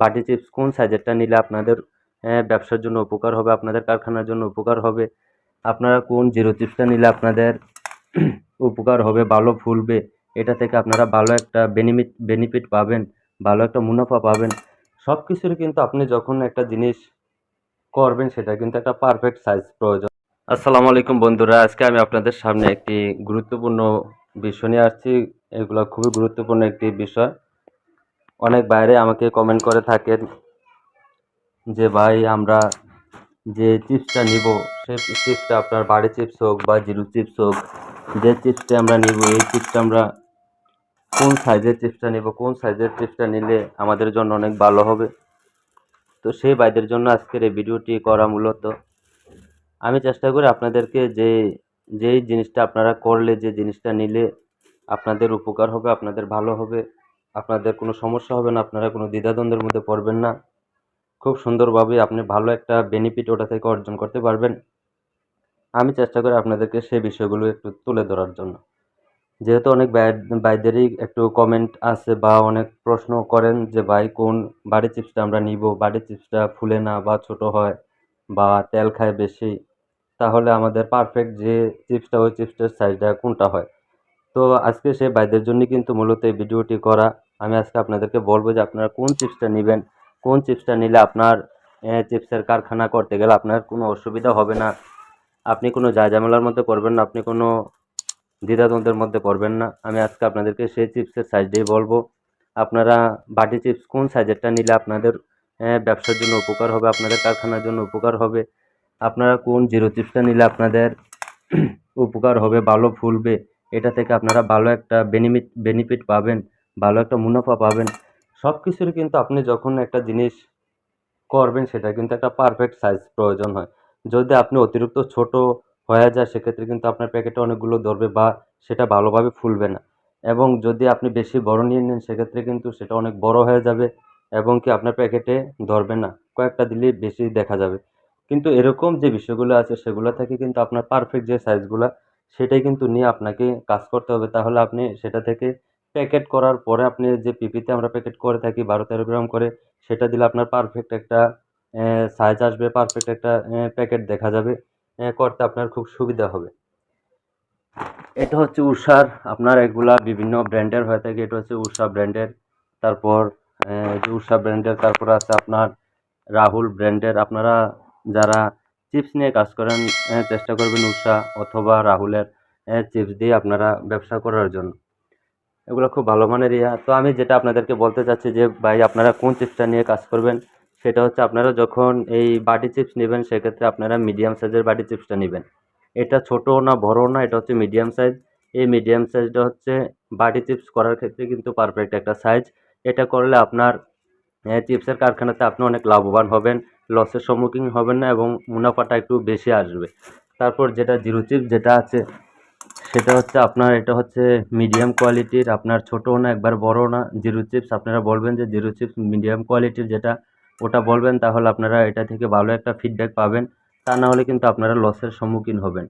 বাটি চিপস কোন সাইজেরটা নিলে আপনাদের ব্যবসার জন্য উপকার হবে, আপনাদের কারখানার জন্য উপকার হবে? আপনারা কোন জিরো চিপসটা নিলে আপনাদের উপকার হবে, ভালো ফুলবে? এটা থেকে আপনারা ভালো একটা বেনিফিট বেনিফিট পাবেন, ভালো একটা মুনাফা পাবেন। সব কিছুর কিন্তু আপনি যখন একটা জিনিস করবেন, সেটা কিন্তু একটা পারফেক্ট সাইজ প্রয়োজন। আসসালামু আলাইকুম বন্ধুরা, আজকে আমি আপনাদের সামনে একটি গুরুত্বপূর্ণ বিষয় নিয়ে আসছি। এগুলো খুবই গুরুত্বপূর্ণ একটি বিষয়। অনেক বাইরে আমাকে কমেন্ট করে থাকেন যে, ভাই, আমরা যে চিপসটা নিব সেই চিপসটা আপনার বাড়ি চিপস হোক বা জিরো চিপস হোক, যে চিপসটা আমরা নিব, এই চিপসটা আমরা কোন সাইজের চিপসটা নিব, কোন সাইজের চিপসটা নিলে আমাদের জন্য অনেক ভালো হবে? তো সেই ভাইদের জন্য আজকের এই ভিডিওটি করা মূলত। আমি চেষ্টা করি আপনাদেরকে যে, যেই জিনিসটা আপনারা করলে, যে জিনিসটা নিলে আপনাদের উপকার হবে, আপনাদের ভালো হবে। আপনাদের কোনো সমস্যা হবে না, আপনারা কোনো দ্বিধাদ্বন্দ্বের মধ্যে পড়বেন না। খুব সুন্দরভাবে আপনি ভালো একটা বেনিফিট ওটা থেকে অর্জন করতে পারবেন। আমি চেষ্টা করি আপনাদেরকে সেই বিষয়গুলো একটু তুলে ধরার জন্য। যেহেতু অনেক ভাই- ভাইদেরই একটু কমেন্ট আছে বা অনেক প্রশ্ন করেন যে, ভাই, কোন বাড়ি চিপসটা আমরা নিব? বাড়ি চিপসটা ফুলে না বা ছোট হয় বা তেল খায় বেশি? তাহলে আমাদের পারফেক্ট যে চিপসটা ওই চিপসটার সাইজটা কোনটা হয়? তো আজকে সেই ভাইদের জন্য কিন্তু মূলত এই ভিডিওটি করা। আমি আজকে আপনাদেরকে বলব যে আপনারা কোন চিপসটা নেবেন, কোন চিপসটা নিলে আপনার চিপসের কারখানা করতে গেলে আপনার কোনো অসুবিধা হবে না। আপনি কোনো ঝামেলার মধ্যে পড়বেন না, আপনি কোনো দ্বিধাদ্বন্দ্বের মধ্যে পড়বেন না। আমি আজকে আপনাদেরকে সেই চিপসের সাইজটাই বলব। আপনারা বাটি চিপস কোন সাইজেরটা নিলে আপনাদের ব্যবসার জন্য উপকার হবে, আপনাদের কারখানার জন্য উপকার হবে। আপনারা কোন জিরো চিপসটা নিলে আপনাদের উপকার হবে, ভালো ফুলবে, এটা থেকে আপনারা ভালো একটা বেনিফিট বেনিফিট পাবেন। ভালো একটা মুনাফা পাবেন। সব কিছুর কিন্তু আপনি যখন একটা জিনিস করবেন সেটা কিন্তু একটা পারফেক্ট সাইজ প্রয়োজন হয়। যদি আপনি অতিরিক্ত ছোট হয়ে যায়, সেক্ষেত্রে কিন্তু আপনার প্যাকেটে অনেকগুলো ধরবে বা সেটা ভালোভাবে ফুলবে না। এবং যদি আপনি বেশি বড় নিয়ে নেন, সেক্ষেত্রে কিন্তু সেটা অনেক বড় হয়ে যাবে এবং কি আপনার প্যাকেটে ধরবে না। কয়েকটা দিলেই বেশি দেখা যাবে। কিন্তু এরকম যে বিষয়গুলো আছে, সেগুলো থেকে কিন্তু আপনার পারফেক্ট যে সাইজগুলো সেটাই কিন্তু নিয়ে আপনাকে কাজ করতে হবে। তাহলে আপনি সেটা থেকে প্যাকেট করার পরে আপনি যে পিপিতে আমরা প্যাকেট করে থাকি বারো তেরো গ্রাম করে, সেটা দিলে আপনার পারফেক্ট একটা সাইজ আসবে পারফেক্ট একটা প্যাকেট দেখা যাবে করতে আপনার খুব সুবিধা হবে। এটা হচ্ছে উষার আপনার এগুলা বিভিন্ন ব্র্যান্ডের হয়ে থাকে, এটা হচ্ছে উষা ব্র্যান্ডের। তারপর যে উষা ব্র্যান্ডের, তারপর আছে আপনার রাহুল ব্র্যান্ডের। আপনারা যারা চিপস নিয়ে কাজ করেন চেষ্টা করবেন উষা অথবা রাহুলের চিপস দিয়ে আপনারা ব্যবসা করার জন্য। এগুলো খুব ভালো মানের ইয়া। তো আমি যেটা আপনাদেরকে বলতে চাচ্ছি যে, ভাই, আপনারা কোন চিপসটা নিয়ে কাজ করবেন? সেটা হচ্ছে আপনারা যখন এই বাটি চিপস নেবেন, সেক্ষেত্রে আপনারা মিডিয়াম সাইজের বাটি চিপসটা নেবেন। এটা ছোটো না, বড় না, এটা হচ্ছে মিডিয়াম সাইজ। এই মিডিয়াম সাইজটা হচ্ছে বাটি চিপস করার ক্ষেত্রে কিন্তু পারফেক্ট একটা সাইজ। এটা করলে আপনার চিপসের কারখানাতে আপনি অনেক লাভবান হবেন, লসের সম্মুখীন হবেন না এবং মুনাফাটা একটু বেশি আসবে। তারপর যেটা জিরো চিপস যেটা আছে সেটা হচ্ছে আপনার, এটা হচ্ছে মিডিয়াম কোয়ালিটির আপনার ছোটও না, একবার বড় না জিরো চিপস আপনারা বলবেন যে জিরো চিপস মিডিয়াম কোয়ালিটির যেটা, ওটা বলবেন, তাহলে আপনারা এটা থেকে ভালো একটা ফিডব্যাক পাবেন, তা না হলে কিন্তু আপনারা লসের সম্মুখীন হবেন।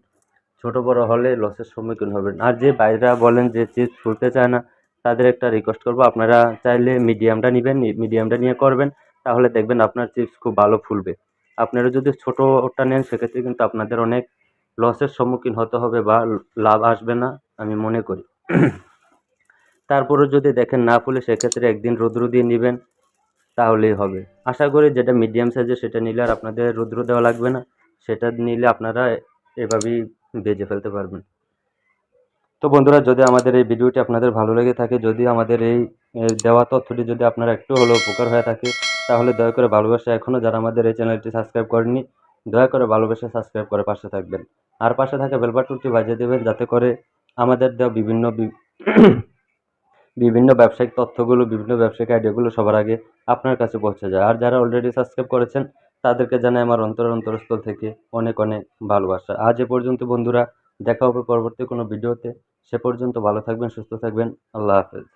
ছোট বড় হলে লসের সম্মুখীন হবেন। আর যে বাইরেরা বলেন যে চিপস ফুলতে চায় না, তাদের একটা রিকোয়েস্ট করব, আপনারা চাইলে মিডিয়ামটা নেবেন মিডিয়ামটা নিয়ে করবেন, তাহলে দেখবেন আপনার চিপস খুব ভালো ফুলবে। আপনারা যদি ছোটোটা নেন, সেক্ষেত্রে কিন্তু আপনাদের অনেক লসের সম্মুখীন হতে হবে বা লাভ আসবে না, আমি মনে করি। তারপরে যদি দেখেন না ফুলে, সেক্ষেত্রে একদিন রৌদ্র দিয়ে নেবেন, তাহলেই হবে। আশা করি যেটা মিডিয়াম সাইজের সেটা নিলে আর আপনাদের রৌদ্র দেওয়া লাগবে না, সেটা নিলে আপনারা এভাবেই বেজে ফেলতে পারবেন। তো বন্ধুরা, যদি আমাদের এই ভিডিওটি আপনাদের ভালো লেগে থাকে, যদি আমাদের এই দেওয়া তথ্যটি যদি আপনার একটু হলেও উপকার হয়ে থাকে, তাহলে দয়া করে ভালোবাসা এখনও যারা আমাদের এই চ্যানেলটি সাবস্ক্রাইব করেননি দয়া করে ভালোবেসে সাবস্ক্রাইব করে পাশে থাকবেন। আর পাশে থাকা বেল বাটনটি বাজিয়ে দেবেন যাতে করে আমাদের দেওয়া বিভিন্ন বিভিন্ন ব্যবসায়িক তথ্যগুলো, বিভিন্ন ব্যবসায়িক আইডিয়াগুলো সবার আগে আপনার কাছে পৌঁছে যায়। আর যারা অলরেডি সাবস্ক্রাইব করেছেন, তাদেরকে জানাই আমার অন্তর অন্তরস্থল থেকে অনেক অনেক ভালোবাসা। আজ এ পর্যন্ত বন্ধুরা, দেখা হবে পরবর্তী কোনো ভিডিওতে। সে পর্যন্ত ভালো থাকবেন, সুস্থ থাকবেন। আল্লাহ হাফেজ।